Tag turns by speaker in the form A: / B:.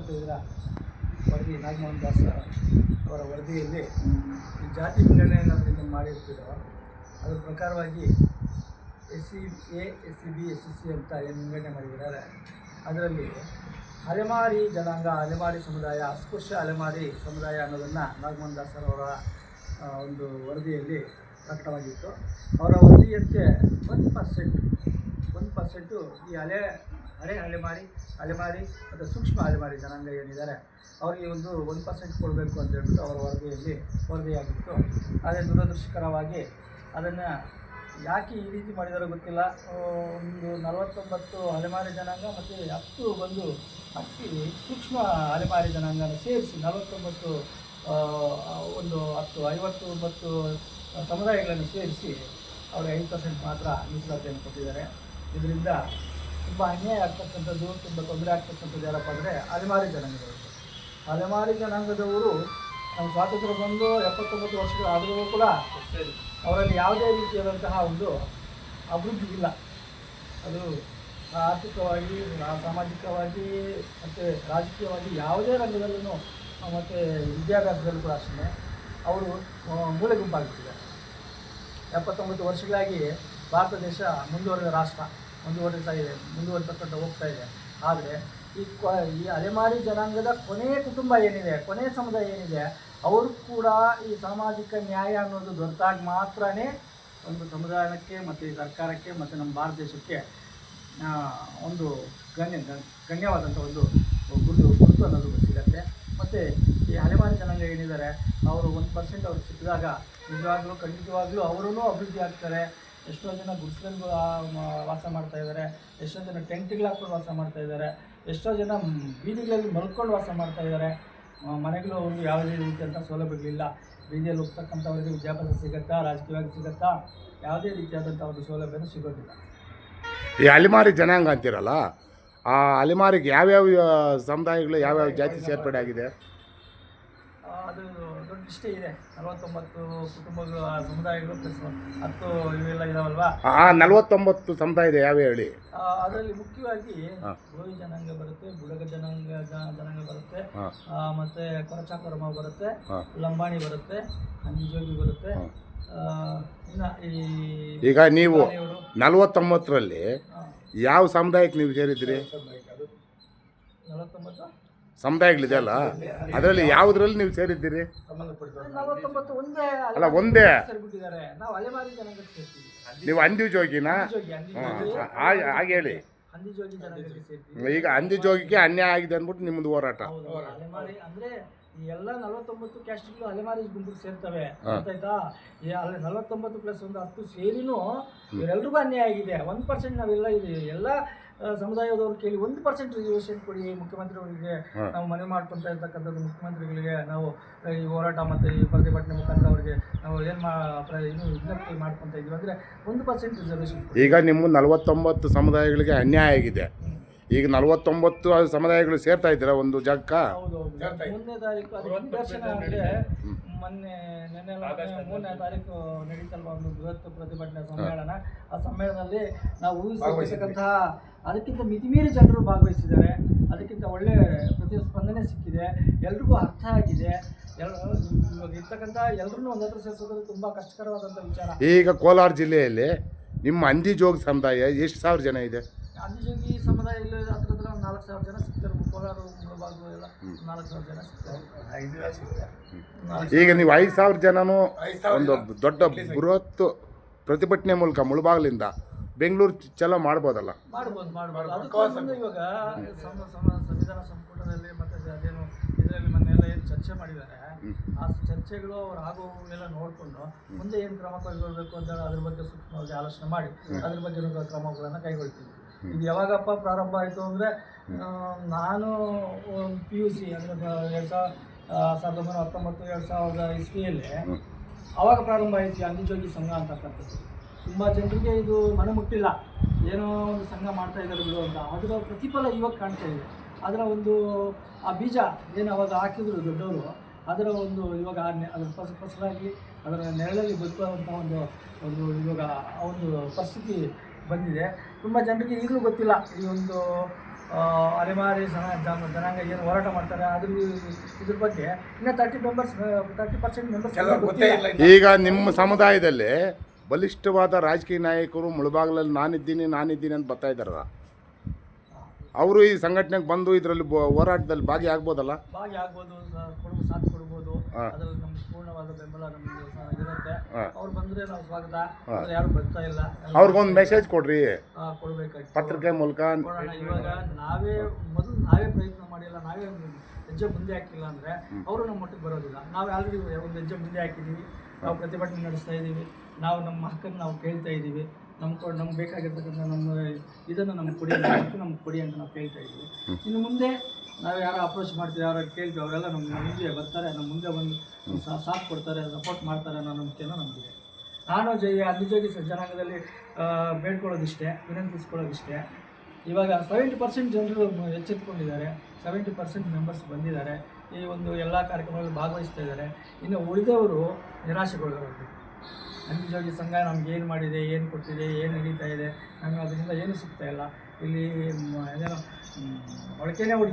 A: ಇದ್ದೀರಾ ವರದಿ ನಾಗಮೋಹನ್ ದಾಸ್ ಅವರ ವರದಿಯಲ್ಲಿ ಈ ಜಾತಿ ವಿಂಗಡಣೆಯನ್ನು ಇದನ್ನು ಮಾಡಿರ್ತೀರೋ ಅದರ ಪ್ರಕಾರವಾಗಿ S C A, S C B, S C C ಅಂತ ಏನು ವಿಂಗಡಣೆ ಮಾಡಿದ್ದಾರೆ. ಅದರಲ್ಲಿ ಅಲೆಮಾರಿ ಜನಾಂಗ, ಅಲೆಮಾರಿ ಸಮುದಾಯ, ಅಸ್ಪೃಶ್ಯ ಅಲೆಮಾರಿ ಸಮುದಾಯ ಅನ್ನೋದನ್ನು ನಾಗಮೋಹನ್ ಅವರ ಒಂದು ವರದಿಯಲ್ಲಿ ಪ್ರಕಟವಾಗಿತ್ತು. ಅವರ ವರದಿಯಂತೆ ಒಂದು ಪರ್ಸೆಂಟ್ ಒಂದು ಪರ್ಸೆಂಟು ಈ ಅಲೆ ಅರೆ ಅಲೆಮಾರಿ ಅಲೆಮಾರಿ ಮತ್ತು ಸೂಕ್ಷ್ಮ ಅಲೆಮಾರಿ ಜನಾಂಗ ಏನಿದ್ದಾರೆ, ಅವರಿಗೆ ಒಂದು ಒಂದು ಪರ್ಸೆಂಟ್ ಕೊಡಬೇಕು ಅಂತ ಹೇಳ್ಬಿಟ್ಟು ಅವರ ವರದಿಯಲ್ಲಿ ವರದಿಯಾಗಿತ್ತು. ಆದರೆ ದುರದೃಷ್ಟಕರವಾಗಿ ಅದನ್ನು ಯಾಕೆ ಈ ರೀತಿ ಮಾಡಿದಾರೋ ಗೊತ್ತಿಲ್ಲ. ಒಂದು ನಲವತ್ತೊಂಬತ್ತು ಅಲೆಮಾರಿ ಜನಾಂಗ ಮತ್ತು ಹತ್ತು ಬಂದು ಅಕ್ಕಿ ಸೂಕ್ಷ್ಮ ಅಲೆಮಾರಿ ಜನಾಂಗನ ಸೇರಿಸಿ ನಲವತ್ತೊಂಬತ್ತು ಒಂದು ಹತ್ತು ಐವತ್ತು ಒಂಬತ್ತು ಸಮುದಾಯಗಳನ್ನು ಸೇರಿಸಿ ಅವ್ರಿಗೆ ಐದು ಪರ್ಸೆಂಟ್ ಮಾತ್ರ ಮೀಸಲಾತಿಯನ್ನು ಕೊಟ್ಟಿದ್ದಾರೆ. ಇದರಿಂದ ತುಂಬ ಅನ್ಯಾಯ ಆಗ್ತಕ್ಕಂಥದ್ದು, ತುಂಬ ತೊಂದರೆ ಆಗ್ತಕ್ಕಂಥದ್ದು ಯಾರಪ್ಪ ಅಂದರೆ ಅಲೆಮಾರಿ ಜನಾಂಗದವರು. ಅಲೆಮಾರಿ ಜನಾಂಗದವರು ನಮ್ಮ ಸ್ವಾತಂತ್ರ್ಯ ಬಂದು ಎಪ್ಪತ್ತೊಂಬತ್ತು ವರ್ಷಗಳಾದರೂ ಕೂಡ ಅವರಲ್ಲಿ ಯಾವುದೇ ರೀತಿಯಾದಂತಹ ಒಂದು ಅಭಿವೃದ್ಧಿ ಇಲ್ಲ. ಅದು ಆರ್ಥಿಕವಾಗಿ, ಸಾಮಾಜಿಕವಾಗಿ ಮತ್ತು ರಾಜಕೀಯವಾಗಿ ಯಾವುದೇ ರಂಗದಲ್ಲೂ ಮತ್ತು ವಿದ್ಯಾಭ್ಯಾಸದಲ್ಲೂ ಕೂಡ ಅಷ್ಟೇ ಅವರು ಮೂಲೆ ಗುಂಪಾಗುತ್ತಿದ್ದಾರೆ ಎಪ್ಪತ್ತೊಂಬತ್ತು ವರ್ಷಗಳಾಗಿ ಭಾರತ ದೇಶ ಮುಂದುವರೆದ ರಾಷ್ಟ್ರ. ಮುಂದುವರಿತಾ ಇದೆ ಮುಂದುವರಿತಕ್ಕಂಥ ಹೋಗ್ತಾ ಇದೆ ಆದರೆ ಈ ಕೊ, ಈ ಅಲೆಮಾರಿ ಜನಾಂಗದ ಕೊನೆಯ ಕುಟುಂಬ ಏನಿದೆ ಕೊನೆಯ ಸಮುದಾಯ ಏನಿದೆ, ಅವರು ಕೂಡ ಈ ಸಾಮಾಜಿಕ ನ್ಯಾಯ ಅನ್ನೋದು ದೊರೆತಾಗ ಮಾತ್ರನೇ ಒಂದು ಸಮುದಾಯಕ್ಕೆ ಮತ್ತು ಈ ಸರ್ಕಾರಕ್ಕೆ ಮತ್ತು ನಮ್ಮ ಭಾರತ ದೇಶಕ್ಕೆ ಒಂದು ಗಣ್ಯ, ಗಣ್- ಗಣ್ಯವಾದಂಥ ಒಂದು ಗುರುತು ಗುರುತು ಅನ್ನೋದು ಸಿಗತ್ತೆ. ಮತ್ತು ಈ ಅಲೆಮಾರಿ ಜನಾಂಗ ಏನಿದ್ದಾರೆ, ಅವರು ಒಂದು ಪರ್ಸೆಂಟ್ ಅವ್ರಿಗೆ ಸಿಕ್ಕಿದಾಗ ನಿಜವಾಗ್ಲೂ ಖಂಡಿತವಾಗಲೂ ಅವರೂ ಅಭಿವೃದ್ಧಿ ಆಗ್ತಾರೆ. ಎಷ್ಟೋ ಜನ ಗುಡ್ಸ್ಲಲ್ಲಿ ವಾಸ ಮಾಡ್ತಾ ಇದ್ದಾರೆ ಎಷ್ಟೋ ಜನ ಟೆಂಟ್ಗಳು ಹಾಕ್ಕೊಂಡು ವಾಸ ಮಾಡ್ತಾ ಇದ್ದಾರೆ ಎಷ್ಟೋ ಜನ ಬೀದಿಗಳಲ್ಲಿ ಮಲ್ಕೊಂಡು ವಾಸ ಮಾಡ್ತಾ ಇದ್ದಾರೆ ಮನೆಗಳು ಅವ್ರಿಗೆ ಯಾವುದೇ ರೀತಿಯಂಥ ಸೌಲಭ್ಯಗಳಿಲ್ಲ ಬೀದಿಯಲ್ಲಿ ಹೋಗ್ತಕ್ಕಂಥವ್ರಿಗೆ ವಿದ್ಯಾಭ್ಯಾಸ ಸಿಗುತ್ತಾ ರಾಜಕೀಯವಾಗಿ ಸಿಗುತ್ತಾ ಯಾವುದೇ ರೀತಿಯಾದಂಥ ಒಂದು ಸೌಲಭ್ಯನೂ ಸಿಗೋದಿಲ್ಲ.
B: ಈ ಅಲೆಮಾರಿ ಜನಾಂಗ ಅಂತೀರಲ್ಲ ಆ ಅಲೆಮಾರಿಗೆ ಯಾವ್ಯಾವ ಸಮುದಾಯಗಳು ಯಾವ್ಯಾವ ಜಾತಿ ಸೇರ್ಪಡೆ ಆಗಿದೆ?
A: ಅದು ಇಷ್ಟೇ ಇದೆ. ನಲವತ್ತೊಂಬತ್ತು ಕುಟುಂಬಗಳು ಆ ಸಮುದಾಯಗಳು ಪ್ಲಸ್ ಹತ್ತು ಇವೆಲ್ಲ ಇದಾವಲ್ವಾ?
B: ಆ ನಲವತ್ತೊಂಬತ್ತು ಸಮುದಾಯ ಇದೆ ಯಾವ ಹೇಳಿ?
A: ಆ, ಅದರಲ್ಲಿ ಮುಖ್ಯವಾಗಿ. ಗೋವಿ ಜನಾಂಗ ಬರುತ್ತೆ ಬುಡಗ ಜನಾಂಗ ಜ- ಜನಾಂಗ ಬರುತ್ತೆ
B: ಹಾಂ.
A: ಆ, ಮತ್ತೆ ಕೊರಚಾಕರ್ಮ ಬರುತ್ತೆ
B: ಹಾ.
A: ಲಂಬಾಣಿ ಬರುತ್ತೆ ಅಂಜೋಗಿ ಬರುತ್ತೆ. ಆ, ಇನ್ನ ಈ
B: ಈಗ ನೀವು
A: ಇವರು
B: ನಲವತ್ತೊಂಬತ್ತರಲ್ಲಿ ಯಾವ ಸಮುದಾಯಕ್ಕೆ ನೀವು ಸೇರಿದ್ರಿ
A: ನಲವತ್ತೊಂಬತ್ತು?
B: ಸಮುದಾಯಗಳಿದೆಯಲ್ಲ ಅದರಲ್ಲಿ ಯಾವುದರಲ್ಲಿ ನೀವು ಸೇರಿದ್ದೀರಿ? ಅಲ್ಲ, ಒಂದೇ.
A: ಸೇರ್ಬಿಟ್ಟಿದ್ದಾರೆ. ನಾವು
B: ಅಂದಿ ಜೋಗಿನಾ? ಹಾಗೆ ಹೇಳಿ. ಈಗ ಅಂದಿ ಜೋಗಿಗೆ ಅನ್ಯಾಯ ಆಗಿದೆ ಅಂದ್ಬಿಟ್ಟು ನಿಮ್ಮದು ಹೋರಾಟ.
A: ಹೌದು, ಅಲೆಮಾರಿ ಅಂದ್ರೆ ಈ ಎಲ್ಲ ನಲವತ್ತೊಂಬತ್ತು ಕ್ಯಾಸ್ಟ್ಗಳು ಅಲೆಮಾರಿ ಗುಂಪಿಗೆ ಸೇರ್ತವೆ. ಗೊತ್ತಾಯ್ತಾ? ಈ ಅಲ್ಲಿ ನಲವತ್ತೊಂಬತ್ತು ಪ್ಲಸ್ ಒಂದು ಹತ್ತು ಸೇರಿನೂ ಇವರೆಲ್ರಿಗೂ ಅನ್ಯಾಯ ಆಗಿದೆ. ಒಂದು ಪರ್ಸೆಂಟ್ ನಾವೆಲ್ಲ ಇದೆ ಎಲ್ಲ ಸಮುದಾಯದವ್ರು ಕೇಳಿ ಒಂದು ಪರ್ಸೆಂಟ್ ರಿಸರ್ವೇಷನ್ ಕೊಡಿ ಮುಖ್ಯಮಂತ್ರಿಗಳಿಗೆ. ನಾವು ಮನವಿ ಮಾಡ್ಕೊತಾ ಇರ್ತಕ್ಕಂಥದ್ದು ಮುಖ್ಯಮಂತ್ರಿಗಳಿಗೆ. ನಾವು ಈ ಹೋರಾಟ ಮತ್ತು ಈ ಪ್ರತಿಭಟನೆ ಮುಖಾಂತರ ಅವರಿಗೆ ನಾವು ಏನು ಮಾ ಏನು ವಿಜ್ಞಪ್ತಿ ಮಾಡ್ಕೊತಾ ಇದ್ದೀವಿ ಅಂದರೆ ಒಂದು ಪರ್ಸೆಂಟ್ ರಿಸರ್ವೇಷನ್
B: ಈಗ ನಿಮ್ಮ ನಲವತ್ತೊಂಬತ್ತು ಸಮುದಾಯಗಳಿಗೆ ಅನ್ಯಾಯ ಆಗಿದೆ. ಈಗ ನಲವತ್ತೊಂಬತ್ತು ಸಮುದಾಯಗಳು ಸೇರ್ತಾ ಇದ್ದೀರಾ ಒಂದು ಜಾಗಕ್ಕ?
A: ಹೌದು. ಮೂರನೇ ತಾರೀಕು ಅದು ನಿದರ್ಶನ ಅಂದ್ರೆ ಮೊನ್ನೆ ನೆನ್ನೆ ಮೂರನೇ ತಾರೀಕು ನಡೀತಲ್ವ ಒಂದು ಬೃಹತ್ ಪ್ರತಿಭಟನೆ ಸಮ್ಮೇಳನ? ಆ ಸಮ್ಮೇಳನದಲ್ಲಿ ನಾವು ಊಹಿಸಿರ್ತಕ್ಕಂತಹ ಅದಕ್ಕಿಂತ ಮಿತಿಮೀರಿ ಜನರು ಭಾಗವಹಿಸಿದ್ದಾರೆ. ಅದಕ್ಕಿಂತ ಒಳ್ಳೆ ಪ್ರತಿಸ್ಪಂದನೆ ಸಿಕ್ಕಿದೆ. ಎಲ್ರಿಗೂ ಅರ್ಥ ಆಗಿದೆ. ಇರ್ತಕ್ಕಂಥ ಎಲ್ಲರೂ ಒಂದ್ ಹತ್ರ ಸೇರಿಸೋದು ತುಂಬ ಕಷ್ಟಕರವಾದಂಥ ವಿಚಾರ.
B: ಈಗ ಕೋಲಾರ ಜಿಲ್ಲೆಯಲ್ಲಿ ನಿಮ್ಮ ಅಂದಿ ಜೋಗ್ ಸಮುದಾಯ ಎಷ್ಟು ಸಾವಿರ ಜನ ಇದೆ?
A: ಅಂದಿಜೋಗಿ ಸಮುದಾಯ ಇಲ್ಲಿ ಹತ್ರ ಹತ್ರ ಒಂದು ನಾಲ್ಕು ಸಾವಿರ ಜನ ಸಿಗ್ತಾರೆ. ಕೋಲಾರ ಮುಳಬಾಗ ಎಲ್ಲ ನಾಲ್ಕು ಸಾವಿರ ಜನ ಸಿಗ್ತಾರೆ. ನಾಲ್ಕು
B: ಈಗ ನೀವು ಐದು ಸಾವಿರ ಜನನು ಒಂದು ದೊಡ್ಡ ಬೃಹತ್ ಪ್ರತಿಭಟನೆ ಮೂಲಕ ಮುಳುಬಾಗ್ಲಿಂದ ಬೆಂಗಳೂರು ಚಲೋ ಮಾಡ್ಬೋದಲ್ಲ?
A: ಮಾಡ್ಬೋದು ಮಾಡ್ಬೋದು. ಅದಕ್ಕೋಸ್ಕರ ಇವಾಗ ಸಂವಿಧಾನ ಸಂಪುಟದಲ್ಲಿ ಮತ್ತೆ ಅದೇನು ಇದರಲ್ಲಿ ಮೊನ್ನೆಲ್ಲ ಏನು ಚರ್ಚೆ ಮಾಡಿದ್ದಾರೆ ಆ ಚರ್ಚೆಗಳು ಅವ್ರು ಆಗೋ ಎಲ್ಲ ನೋಡಿಕೊಂಡು ಮುಂದೆ ಏನು ಕ್ರಮ ಕೈಗೊಳ್ಳಬೇಕು ಅಂತ ಅದ್ರ ಬಗ್ಗೆ ಸೂಕ್ಷ್ಮವಾಗಿ ಆಲೋಚನೆ ಮಾಡಿ. ಅದ್ರ ಬಗ್ಗೆ ಕ್ರಮಗಳನ್ನ ಕ್ರಮಗಳನ್ನು ಕೈಗೊಳ್ತೀವಿ. ಇದು ಯಾವಾಗಪ್ಪ ಪ್ರಾರಂಭ ಆಯಿತು ಅಂದರೆ ನಾನು ಪಿ ಯು ಸಿ ಅಂದರೆ ಎರಡು ಸಾವಿರ ಸಾವಿರದ ಒಂಬೈನೂರ ಹತ್ತೊಂಬತ್ತು ಎರಡು ಸಾವಿರದ ಇಸ್ವಿಯಲ್ಲಿ ಆವಾಗ ಪ್ರಾರಂಭ ಆಯಿತು ಅಂದಿಜೋಗಿ ಸಂಘ ಅಂತಕ್ಕಂಥದ್ದು ತುಂಬ ಜನರಿಗೆ ಇದು ಮನೆ ಮುಟ್ಟಿಲ್ಲ. ಏನೋ ಒಂದು ಸಂಘ ಮಾಡ್ತಾ ಇದ್ದಾರೆ ಬಿಡು ಅಂತ. ಅದರ ಪ್ರತಿಫಲ ಇವಾಗ ಕಾಣ್ತಾ ಇದೆ. ಅದರ ಒಂದು ಆ ಬೀಜ ಏನು ಅವಾಗ ಹಾಕಿದ್ರು ದೊಡ್ಡವರು ಅದರ ಒಂದು ಇವಾಗ ಅದರ ಫಸ ಫಸಲಾಗಿ ಅದರ ನೆರಳಲ್ಲಿ ಬದುಕುವಂಥ ಒಂದು ಒಂದು ಇವಾಗ ಆ ಒಂದು ಪರಿಸ್ಥಿತಿ ಬಂದಿದೆ. ತುಂಬ ಜನರಿಗೆ ಈಗಲೂ ಗೊತ್ತಿಲ್ಲ ಈ ಒಂದು ಅಲೆಮಾರಿ ಜನ ಜನ- ಜನಾಂಗ ಏನು ಹೋರಾಟ ಮಾಡ್ತಾರೆ. ಅದ್ರ ಇದ್ರ ಬಗ್ಗೆ ಇನ್ನು thirty members thirty percent members
C: ಕೆಲವ್ರು ಗೊತ್ತೇ ಇಲ್ಲ
B: ಈಗ ನಿಮ್ಮ ಸಮುದಾಯದಲ್ಲಿ ಬಲಿಷ್ಠವಾದ ರಾಜಕೀಯ ನಾಯಕರು ಮುಳುಬಾಗ್ಲಲ್ಲಿ ನಾನಿದ್ದೀನಿ ನಾನಿದ್ದೀನಿ ಅಂತ ಬರ್ತಾ ಇದ್ದಾರಲ್ಲ? ಅವರು ಈ ಸಂಘಟನೆಗೆ ಬಂದು ಇದರಲ್ಲಿ ಹೋರಾಟದಲ್ಲಿ ಭಾಗಿಯಾಗ್ಬೋದಲ್ಲ?
A: ಭಾಗಿ ಆಗ್ಬೋದು ಸ- ಕೊಡ್ಬೋ ಸಾಥ್ ಕೊಡ್ಬೋದು. ಅದ್ರಲ್ಲಿ ನಮ್ಗೆ ಪೂರ್ಣವಾದ ಬೆಂಬಲ ನಮ್ಗೆ ಇರುತ್ತೆ. ಅವ್ರು ಬಂದ್ರೆ ನಾವು ಸ್ವಾಗತ. ಆದ್ರೆ ಯಾರು ಬರ್ತಾ ಇಲ್ಲ.
B: ಅವ್ರಿಗೊಂದು ಮೆಸೇಜ್ ಕೊಡ್ರಿ.
A: ಆ, ಕೊಡ್ಬೇಕಾಗಿತ್ತು
B: ಪತ್ರಿಕೆ ಮೂಲಕ
A: ಇವಾಗ ನಾವೇ ಮೊದಲು ನಾವೇ ಪ್ರಯತ್ನ ಮಾಡಿಲ್ಲ ನಾವೇ ಹೆಜ್ಜೆ ಮುಂದೆ ಹಾಕಿಲ್ಲ ಅಂದ್ರೆ ಅವರು ನಮ್ಮ ಮಟ್ಟಿಗೆ ಬರೋದಿಲ್ಲ. ನಾವು ಆಲ್ರೆಡಿ ಒಂದು ಹೆಜ್ಜೆ ಮುಂದೆ ಹಾಕಿದೀವಿ. ನಾವು ಪ್ರತಿಭಟನೆ ನಡೆಸ್ತಾ ಇದ್ದೀವಿ ನಾವು ನಮ್ಮ ಹಕ್ಕನ್ನು ನಾವು ಕೇಳ್ತಾ ಇದ್ದೀವಿ ನಮ್ಮ ಕೊ, ನಮ್ಗೆ ಬೇಕಾಗಿರ್ತಕ್ಕಂಥ ನಮ್ಮ ಇದನ್ನು ನಮ್ಗೆ ಕೊಡಿ ನಮ್ಗೆ ಕೊಡಿ ಅಂತ ನಾವು ಕೇಳ್ತಾ ಇದ್ದೀವಿ. ಇನ್ನು ಮುಂದೆ ನಾವು ಯಾರು ಅಪ್ರೋಚ್ ಮಾಡ್ತೀವಿ, ಯಾರು ಕೇಳ್ತೀವಿ, ಅವರೆಲ್ಲ ನಮ್ಮ ಮುಂದೆ ಬರ್ತಾರೆ ನಮ್ಮ ಮುಂದೆ ಬಂದು ಸಾಥ್ ಕೊಡ್ತಾರೆ ಸಪೋರ್ಟ್ ಮಾಡ್ತಾರೆ ಅನ್ನೋ ನಂಬಿಕೆನೂ ನಮಗಿದೆ. ನಾನು ನಿಜವಾಗಿ ಸ- ಜನಾಂಗದಲ್ಲಿ ಬೇಡ್ಕೊಳ್ಳೋದಿಷ್ಟೇ, ವಿನಂತಿಸ್ಕೊಳ್ಳೋದಿಷ್ಟೇ. ಇವಾಗ ಸೆವೆಂಟಿ ಪರ್ಸೆಂಟ್ ಜನರು ಎಚ್ಚೆತ್ಕೊಂಡಿದ್ದಾರೆ ಸೆವೆಂಟಿ ಪರ್ಸೆಂಟ್ ಮೆಂಬರ್ಸ್ ಬಂದಿದ್ದಾರೆ, ಈ ಒಂದು ಎಲ್ಲ ಕಾರ್ಯಕ್ರಮಗಳಲ್ಲಿ ಭಾಗವಹಿಸ್ತಾ ಇದ್ದಾರೆ. ಇನ್ನು ಉಳಿದವರು ನಿರಾಶೆಗೊಳ್ಳಬೇಕು ಅಂಜೋಗಿ ಸಂಘ ನಮ್ಗೆ ಏನು ಮಾಡಿದೆ, ಏನು ಕೊಟ್ಟಿದೆ, ಏನು ನಡೀತಾ ಇದೆ ನಮಗೆ ಅದರಿಂದ ಏನು ಸಿಗ್ತಾ ಇಲ್ಲ. ಇಲ್ಲಿ ಏನೋ ಮೊಳಕೆನೇ ಹೊಡೆದಿಲ್ಲ.